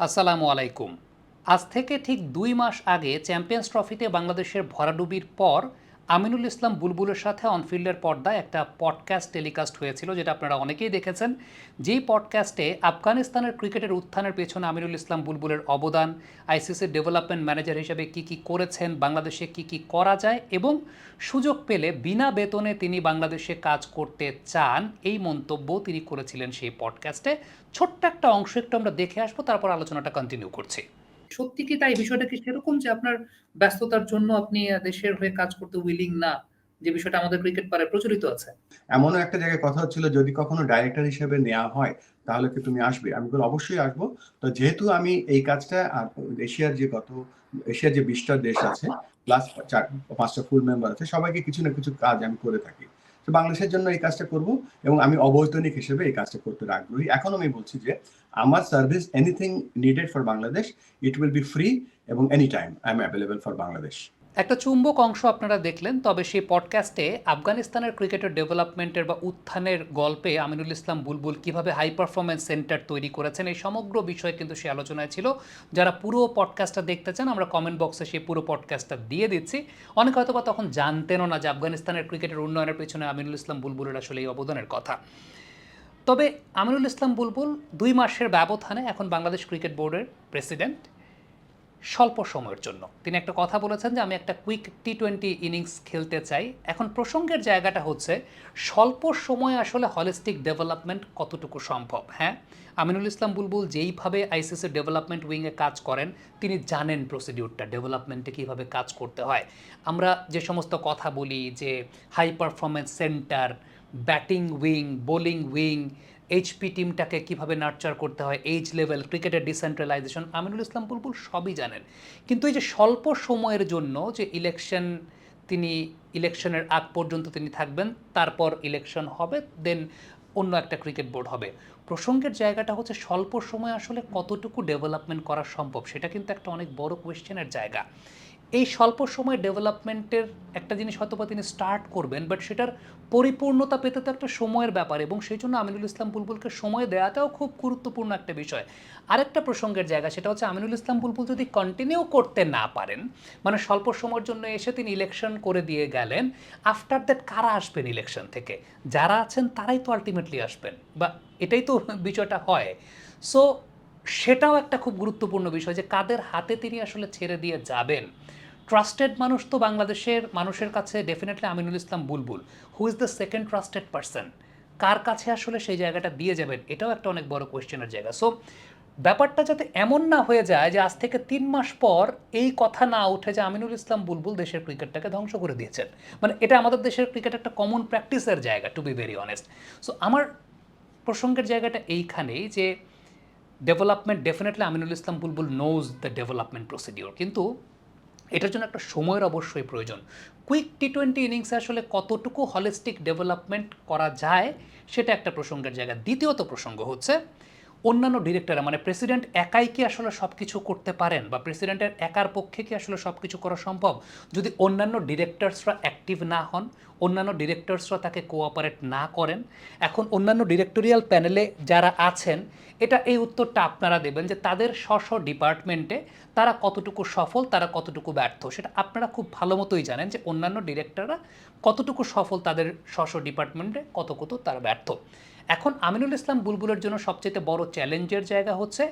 আসসালামু আলাইকুম। আজ থেকে ঠিক দুই মাস আগে চ্যাম্পিয়ন্স ট্রফিতে বাংলাদেশের ভরাডুবির পর আমিনুল ইসলাম বুলবুলের সাথে অনফিল্ডের পর্দায় একটা পডকাস্ট টেলিকাস্ট হয়েছিল, যেটা আপনারা অনেকেই দেখেছেন। যেই পডকাস্টে আফগানিস্তানের ক্রিকেটের উত্থানের পেছনে আমিনুল ইসলাম বুলবুলের অবদান, আইসিসির ডেভেলপমেন্ট ম্যানেজার হিসেবে কি কি করেছেন, বাংলাদেশে কি কি করা যায় এবং সুযোগ পেলে বিনা বেতনে তিনি বাংলাদেশে কাজ করতে চান, এই মন্তব্য তিনি করেছিলেন সেই পডকাস্টে ছোট্ট একটা অংশ একটু আমরা দেখে আসব, তারপর আলোচনাটা কন্টিনিউ করছি। সত্যি কি তাই? বিষয়টা কি সেরকম যে আপনার ব্যস্ততার জন্য আপনি দেশের হয়ে কাজ করতে উইলিং না? যে বিষয়টা আমাদের ক্রিকেট পাড়ায় প্রচলিত আছে। এমনও একটা জায়গায় কথা হচ্ছিল, যদি কখনো ডাইরেক্টর হিসেবে নেওয়া হয়, তাহলে কি তুমি আসবে? আমি বলি অবশ্যই আসব। তো যেহেতু আমি এই কাজটা এশিয়ার যে গত এশিয়ার যে বিশটা দেশ আছে প্লাস চার, পাঁচটা ফুল মেম্বার আছে, সবাইকে কিছু না কিছু কাজ আমি করে থাকি। তো বাংলাদেশের জন্য এই কাজটা করব এবং আমি অবৈতনিক হিসেবে এই কাজটা করতে আগ্রহী। এখন আমি বলছি যে আমার service anything needed for Bangladesh it will be free এবং any time I am available for Bangladesh একটা চুম্বক অংশ আপনারা দেখলেন, তবে সেই পডকাস্টে আফগানিস্তানের ক্রিকেটের ডেভেলপমেন্টের বা উত্থানের গল্পে আমিনুল ইসলাম বুলবুল কীভাবে হাই পারফরমেন্স সেন্টার তৈরি করেছেন, এই সমগ্র বিষয় কিন্তু সে আলোচনায় ছিল। যারা পুরো পডকাস্টটা দেখতে চান, আমরা কমেন্ট বক্সে সেই পুরো পডকাস্টটা দিয়ে দিচ্ছি। অনেক হয়তো বা তখন জানতেনও না যে আফগানিস্তানের ক্রিকেটের উন্নয়নের পেছনে আমিনুল ইসলাম বুলবুলের আসলে এই অবদানের কথা। তবে আমিনুল ইসলাম বুলবুল দুই মাসের ব্যবধানে এখন বাংলাদেশ ক্রিকেট বোর্ডের প্রেসিডেন্ট স্বল্প সময়ের জন্য। তিনি একটা কথা বলেছেন যে, আমি একটা কুইক টি টোয়েন্টি ইনিংস খেলতে চাই। এখন প্রসঙ্গের জায়গাটা হচ্ছে, স্বল্প সময়ে আসলে হলিস্টিক ডেভেলপমেন্ট কতটুকু সম্ভব? হ্যাঁ আমিনুল ইসলাম বুলবুল যেইভাবে আইসিসি ডেভেলপমেন্ট উইংয়ে কাজ করেন, তিনি জানেন প্রসিডিউরটা ডেভেলপমেন্টে কীভাবে কাজ করতে হয়। আমরা যে সমস্ত কথা বলি যে high performance centre batting wing bowling wing HP টিমটাকে কীভাবে নার্চার করতে হয় এইজ লেভেল ক্রিকেটের ডিসেন্ট্রালাইজেশন আমিনুল ইসলাম বুলবুল সবই জানেন। কিন্তু এই যে স্বল্প সময়ের জন্য যে ইলেকশন তিনি ইলেকশনের আগ পর্যন্ত তিনি থাকবেন, তারপর ইলেকশন হবে দেন অন্য একটা ক্রিকেট বোর্ড হবে। প্রসঙ্গের জায়গাটা হচ্ছে স্বল্প সময়ে আসলে কতটুকু ডেভেলপমেন্ট করা সম্ভব, সেটা কিন্তু একটা অনেক বড় কোয়েশ্চেনের জায়গা। এই স্বল্প সময় ডেভেলপমেন্টের একটা জিনিস হয়তো বা তিনি স্টার্ট করবেন বাট সেটার পরিপূর্ণতা পেতে তো একটা সময়ের ব্যাপার এবং সেই জন্য আমিনুল ইসলাম বুলবুলকে সময় দেওয়াটাও খুব গুরুত্বপূর্ণ একটা বিষয়। আরেকটা প্রসঙ্গের জায়গা, সেটা হচ্ছে আমিনুল ইসলাম বুলবুল যদি কন্টিনিউ করতে না পারেন মানে স্বল্প সময়ের জন্য এসে তিনি ইলেকশন করে দিয়ে গেলেন আফটার দ্যাট কারা আসবেন ইলেকশন থেকে? যারা আছেন তারাই তো আলটিমেটলি আসবেন, বা এটাই তো বিষয়টা হয়। সো সেটাও একটা খুব গুরুত্বপূর্ণ বিষয় যে কাদের হাতে তিনি আসলে ছেড়ে দিয়ে যাবেন। ট্রাস্টেড মানুষ তো বাংলাদেশের মানুষের কাছে definitely Aminul Islam Bulbul. Who is the second trusted person কার কাছে আসলে সেই জায়গাটা দিয়ে যাবেন? এটাও একটা অনেক বড় কোয়েশ্চেনের জায়গা। সো ব্যাপারটা যাতে এমন না হয়ে যায় যে আজ থেকে তিন মাস পর এই কথা না উঠে যে আমিনুল ইসলাম বুলবুল দেশের ক্রিকেটটাকে ধ্বংস করে দিয়েছেন। মানে এটা আমাদের দেশের ক্রিকেট একটা কমন প্র্যাকটিসের জায়গা to be very honest so আমার প্রসঙ্গের জায়গাটা এইখানেই যে development definitely Aminul Islam Bulbul knows the development procedure কিন্তু এটার জন্য একটা সময়ের অবশ্যই প্রয়োজন। কুইক টি টোয়েন্টি ইনিংসে আসলে কতটুকু হলিস্টিক ডেভেলপমেন্ট করা যায়, সেটা একটা প্রসঙ্গের জায়গা। দ্বিতীয়ত প্রসঙ্গ হচ্ছে অন্যান্য ডিরেক্টররা মানে প্রেসিডেন্ট একাই কি আসলে সব কিছু করতে পারেন বা প্রেসিডেন্টের একার পক্ষে কি আসলে সব কিছু করা সম্ভব? যদি অন্যান্য ডিরেক্টরসরা অ্যাক্টিভ না হন, অন্যান্য ডিরেক্টরসরা তাকে কোঅপারেট না করেন, এখন অন্যান্য ডিরেক্টোরিয়াল প্যানেলে যারা আছেন, এটা এই উত্তরটা আপনারা দেবেন যে তাদের স্ব স্ব ডিপার্টমেন্টে তারা কতটুকু সফল, তারা কতটুকু ব্যর্থ? সেটা আপনারা খুব ভালো মতোই জানেন যে অন্যান্য ডিরেক্টররা কতটুকু সফল তাদের স্ব স্ব ডিপার্টমেন্টে কত কত তারা ব্যর্থ। এখন আমিনুল ইসলাম বুলবুলের জন্য সবচেয়ে বড় চ্যালেঞ্জের জায়গা হচ্ছে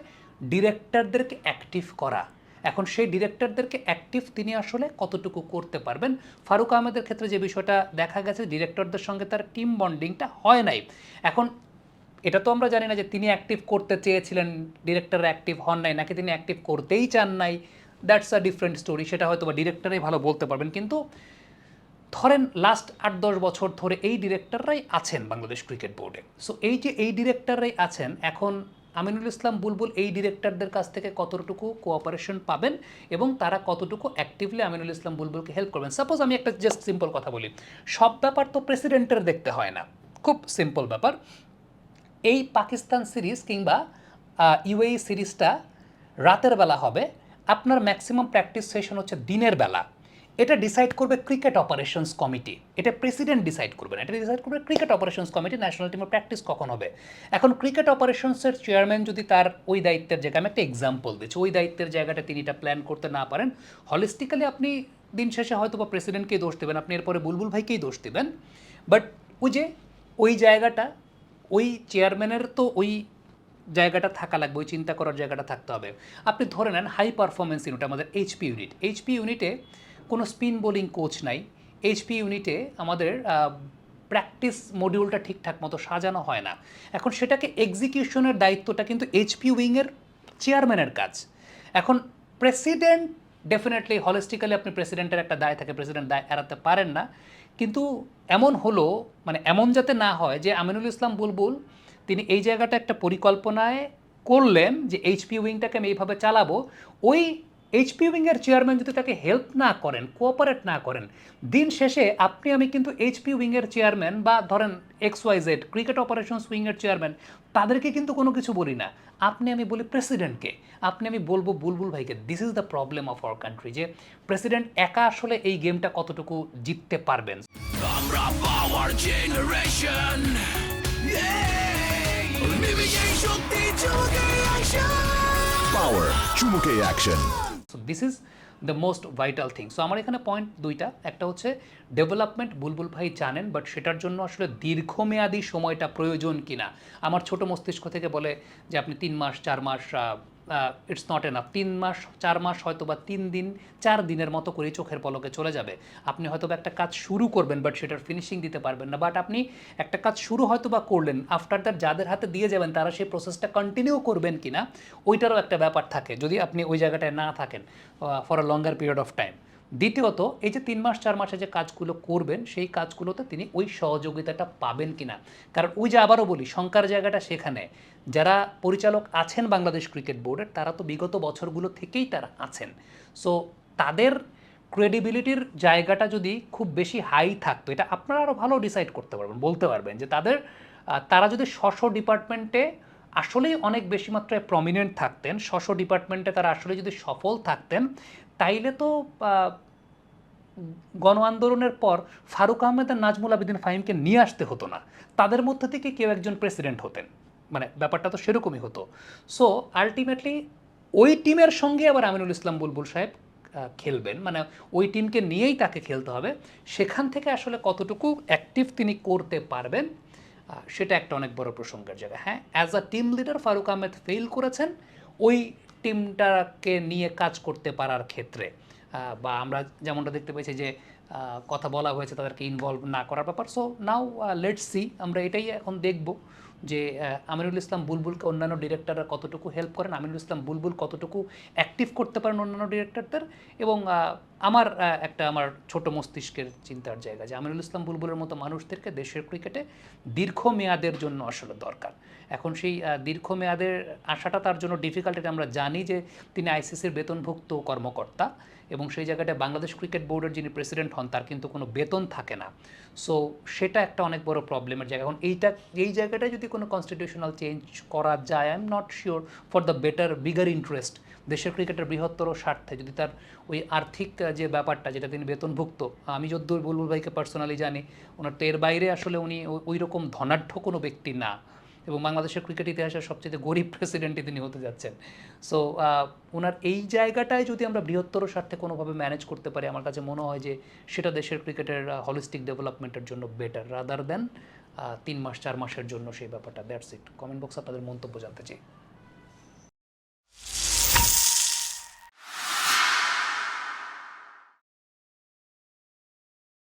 ডিরেক্টরদেরকে অ্যাক্টিভ করা। এখন সেই ডিরেক্টরদেরকে অ্যাক্টিভ তিনি আসলে কতটুকু করতে পারবেন? ফারুক আহমেদের ক্ষেত্রে যে বিষয়টা দেখা গেছে, ডিরেক্টরদের সঙ্গে তার টিম বন্ডিংটা হয় নাই। এখন এটা তো আমরা জানি না যে তিনি অ্যাক্টিভ করতে চেয়েছিলেন ডিরেক্টর অ্যাক্টিভ হন নাই, নাকি তিনি অ্যাক্টিভ করতেই চান নাই। দ্যাটস আ ডিফারেন্ট স্টোরি সেটা হয়তো বা ডিরেক্টরাই ভালো বলতে পারবেন। কিন্তু ধরেন লাস্ট আট, দশ বছর ধরে এই ডিরেক্টররাই আছেন বাংলাদেশ ক্রিকেট বোর্ডে সো এই যে এই ডিরেক্টররাই আছেন, এখন আমিনুল ইসলাম বুলবুল এই ডিরেক্টরদের কাছ থেকে কতটুকু কোঅপারেশন পাবেন এবং তারা কতটুকু অ্যাক্টিভলি আমিনুল ইসলাম বুলবুলকে হেল্প করবেন? সাপোজ আমি একটা জাস্ট সিম্পল কথা বলি, সব ব্যাপার তো প্রেসিডেন্টের দেখতে হয় না, খুব সিম্পল ব্যাপার। এই পাকিস্তান সিরিজ কিংবা ইউএই সিরিজটা রাতের বেলা হবে, আপনার ম্যাক্সিমাম প্র্যাকটিস সেশন হচ্ছে দিনের বেলা। এটা ডিসাইড করবে ক্রিকেট অপারেশনস কমিটি এটা প্রেসিডেন্ট ডিসাইড করবে না। এটা ডিসাইড করবে ক্রিকেট অপারেশনস কমিটি ন্যাশনাল টিমের প্র্যাকটিস কখন হবে? এখন ক্রিকেট অপারেশনসের চেয়ারম্যান যদি তার ওই দায়িত্বের জায়গায়, আমি একটা এক্সাম্পল দিচ্ছি, ওই দায়িত্বের জায়গাটা তিনি এটা প্ল্যান করতে না পারেন হলিস্টিক্যালি আপনি দিন শেষে হয়তো বা প্রেসিডেন্টকেই দোষ দেবেন, আপনি এরপরে বুলবুল ভাইকেই দোষ দেবেন। বাট ওই যে, ওই জায়গাটা, ওই চেয়ারম্যানের তো ওই জায়গাটা থাকা লাগবে, ওই চিন্তা করার জায়গাটা থাকতে হবে। আপনি ধরে নেন হাই পারফরমেন্স ইউনিট আমাদের এইচপি ইউনিট এইচপি ইউনিটে কোনো স্পিন বোলিং কোচ নাই। এইচপি ইউনিটে আমাদের প্র্যাকটিস মডিউলটা ঠিকঠাক মতো সাজানো হয় না। এখন সেটাকে এক্সিকিউশনের দায়িত্বটা কিন্তু এইচপি উইংয়ের চেয়ারম্যানের কাজ। এখন প্রেসিডেন্ট, ডেফিনেটলি হলিস্টিক্যালি আপনি প্রেসিডেন্টের একটা দায় থাকে, প্রেসিডেন্ট দায় এড়াতে পারেন না। কিন্তু এমন হলো মানে এমন যাতে না হয় যে আমিনুল ইসলাম বুলবুল, তিনি এই জায়গাটা একটা পরিকল্পনায় করলেন যে এইচপি উইংটাকে আমি এইভাবে চালাবো। ওই এইচপি উইংয়ের চেয়ারম্যান যদি তাকে হেল্প না করেন কোঅপারেট না করেন দিন শেষে আপনি আমি কিন্তু এইচপি উইংয়ের চেয়ারম্যান বা ধরেন X Y Z cricket operations উইংয়ের chairman তাদেরকে কিন্তু কোনো কিছু বলি না। আপনি আমি বলি প্রেসিডেন্টকে আপনি আমি বলব বুলবুল ভাইকে this is the problem of our country যে প্রেসিডেন্ট একা আসলে এই গেমটা কতটুকু জিততে পারবেন। আমরা পাওয়ার জেনারেশন শক্তি action Power চুমুকে action this is the most vital thing so আমার এখানে পয়েন্ট দুইটা। একটা হচ্ছে ডেভেলপমেন্ট বুলবুল ভাই জানেন বাট সেটার জন্য আসলে দীর্ঘমেয়াদী সময়টা প্রয়োজন কিনা। আমার ছোট মস্তিষ্ক থেকে বলে যে আপনি তিন মাস, চার মাস ইটস নট এনাফ তিন মাস, চার মাস হয়তো বা তিন দিন, চার দিনের মতো করে চোখের পলকে চলে যাবে। আপনি হয়তো বা একটা কাজ শুরু করবেন বাট সেটার ফিনিশিং দিতে পারবেন না। বাট আপনি একটা কাজ শুরু হয়তো বা করলেন আফটার দ্যাট যাদের হাতে দিয়ে যাবেন, তারা সেই প্রসেসটা কন্টিনিউ করবেন কিনা, ওইটারও একটা ব্যাপার থাকে। যদি আপনি ওই জায়গাটায় না থাকেন for a longer period of time দ্বিতীয়ত, এই যে তিন মাস, চার মাসে যে কাজগুলো করবেন, সেই কাজগুলোতে তিনি ওই সহযোগিতাটা পাবেন কিনা? কারণ ওই যে আবারও বলি, শঙ্কার জায়গাটা সেখানে। যারা পরিচালক আছেন বাংলাদেশ ক্রিকেট বোর্ডের, তারা তো বিগত বছরগুলো থেকেই তারা আছেন। সো, তাদের ক্রেডিবিলিটির জায়গাটা যদি খুব বেশি হাই থাকতো, এটা আপনারা আরও ভালো ডিসাইড করতে পারবেন, বলতে পারবেন যে তাদের তারা যদি স্ব ডিপার্টমেন্টে আসলেই অনেক বেশি মাত্রায় প্রমিনেন্ট থাকতেন স্ব ডিপার্টমেন্টে তারা আসলে যদি সফল থাকতেন তাইলে তো গণ আন্দোলনের পর ফারুক আহমেদ আর নাজমুল আবেদিন ফাহিমকে নিয়ে আসতে হতো না। তাদের মধ্যে থেকে কেউ একজন প্রেসিডেন্ট হতেন। মানে ব্যাপারটা তো সেরকমই হতো। সো আলটিমেটলি ওই টিমের সঙ্গে আবার আমিনুল ইসলাম বুলবুল সাহেব খেলবেন। মানে ওই টিমকে নিয়েই তাকে খেলতে হবে। সেখান থেকে আসলে কতটুকু অ্যাক্টিভ তিনি করতে পারবেন সেটা একটা অনেক বড় প্রসঙ্গের জায়গা। হ্যাঁ as a team leader Faruk Ahmed fail করেছেন, ওই টিমটাকে নিয়ে কাজ করতে পারার ক্ষেত্রে বা আমরা যেমনটা দেখতে পেয়েছি যে কথা বলা হয়েছে তাদেরকে ইনভলভ না করার ব্যাপার। সো নাও লেটস সি আমরা এটাই এখন দেখব যে আমিরুল ইসলাম বুলবুলকে অন্যান্য ডিরেক্টররা কতটুকু হেল্প করেন, আমিরুল ইসলাম বুলবুল কতটুকু অ্যাক্টিভ করতে পারেন অন্যান্য ডিরেক্টরদের এবং আমার একটা আমার ছোট মস্তিষ্কের চিন্তার জায়গা যে আমিরুল ইসলাম বুলবুলের মতো মানুষদেরকে দেশের ক্রিকেটে দীর্ঘমেয়াদের জন্য আসলে দরকার। এখন সেই দীর্ঘমেয়াদের আশাটা তার জন্য ডিফিকাল্ট এটা আমরা জানি যে তিনি আইসিসির বেতনভুক্ত কর্মকর্তা এবং সেই জায়গাটায় বাংলাদেশ ক্রিকেট বোর্ডের যিনি প্রেসিডেন্ট হন তার কিন্তু কোনো বেতন থাকে না। সো সেটা একটা অনেক বড় প্রবলেমের জায়গা। এখন এইটা, এই জায়গাটায় যদি কোনো কনস্টিটিউশনাল চেঞ্জ করা যায় I am not sure for the better bigger interest দেশের ক্রিকেটের বৃহত্তর স্বার্থে, যদি তার ওই আর্থিক যে ব্যাপারটা যেটা তিনি বেতনভুক্ত, আমি যদ্দূর বুলবুল ভাইকে পার্সোনালি জানি, ওনার তো এর বাইরে আসলে উনি ওই- রকম ধনাঢ্য কোনো ব্যক্তি না এবং বাংলাদেশের ক্রিকেট ইতিহাসের সবচেয়ে গরিব প্রেসিডেন্টই তিনি হতে যাচ্ছেন। সো ওনার এই জায়গাটায় যদি আমরা বৃহত্তর স্বার্থে কোনোভাবে ম্যানেজ করতে পারি, আমার কাছে মনে হয় যে সেটা দেশের ক্রিকেটের হলিস্টিক ডেভেলপমেন্টের জন্য বেটার রাদার দেন তিন মাস, চার মাসের জন্য সেই ব্যাপারটা দ্যাটস ইট কমেন্ট বক্স আপনাদের মন্তব্য জানতে চাই।